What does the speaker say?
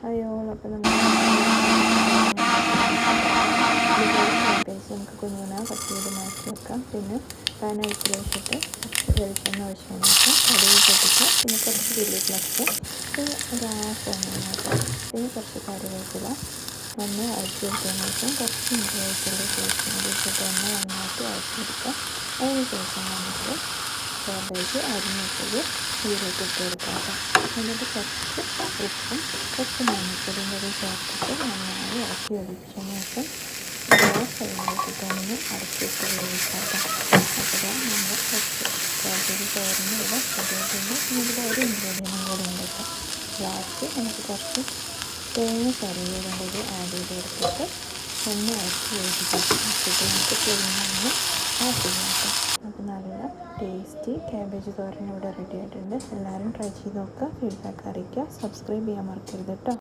അയ്യോൾ അപ്പോൾ നമ്മൾ നമുക്ക് കുഞ്ഞുനാ ചെയ്ത് മാറ്റി വെക്കാം പിന്നെ പാൻ ഒഴിച്ച് വെച്ചിട്ട് കുറച്ച് വെളിച്ചെണ്ണ വെക്കാം കടുക് പൊട്ടിക്കുക പിന്നെ കുറച്ച് ചില്ലി ഫ്ലക്സ് പിന്നെ ഒരു ഹാഫ് ഓണിയൻ പിന്നെ കുറച്ച് കറിവേപ്പില ഒന്ന് അഴിച്ചെടുത്തതിന് ശേഷം കുറച്ച് ഇഞ്ചി ശേഷം ഇട്ടിട്ട് ഒന്ന് നന്നായിട്ട് അഴിച്ചെടുക്കാം അതിന് ശേഷം നമുക്ക് ക്യാബേജ് അരിഞ്ഞിട്ടത് ഇതിലേക്ക് ഇട്ട് കൊടുക്കാം എന്നിട്ട് കുറച്ച് ഉപ്പും കുറച്ച് മഞ്ഞൾപ്പൊടിയും കൂടി ചേർത്തിട്ട് നന്നായി ഇറക്കി ഒഴിച്ചതിനൊക്കെ ലോ അടച്ചിട്ട് വേവിക്കാം അപ്പോൾ നമ്മൾ കുറച്ച് തോരന് ഇവിടെ അതേപോലെ ഇവിടെ ഒരു ഇൻഗ്രീഡിയന്റും കൂടി ഉണ്ട് കേട്ടോ. ലാസ്റ്റ് നമുക്ക് കുറച്ച് തേങ്ങ കറികളും കൂടി ആഡ് ചെയ്ത് കൊടുത്തിട്ട് ഒന്ന് ഇറക്കി വേവിക്കാം എന്നിട്ട് നമുക്ക് ഫ്ലെയിം ആഡ് ചെയ്യാം അപ്പോൾ ടേസ്റ്റി ക്യാബേജ് തോരൻ ഇവിടെ റെഡി ആയിട്ടുണ്ട്. എല്ലാവരും ട്രൈ ചെയ്ത് നോക്കുക. ഫീഡ്ബാക്ക് അറിയിക്കുക. സബ്സ്ക്രൈബ് ചെയ്യാൻ മറക്കരുത് കേട്ടോ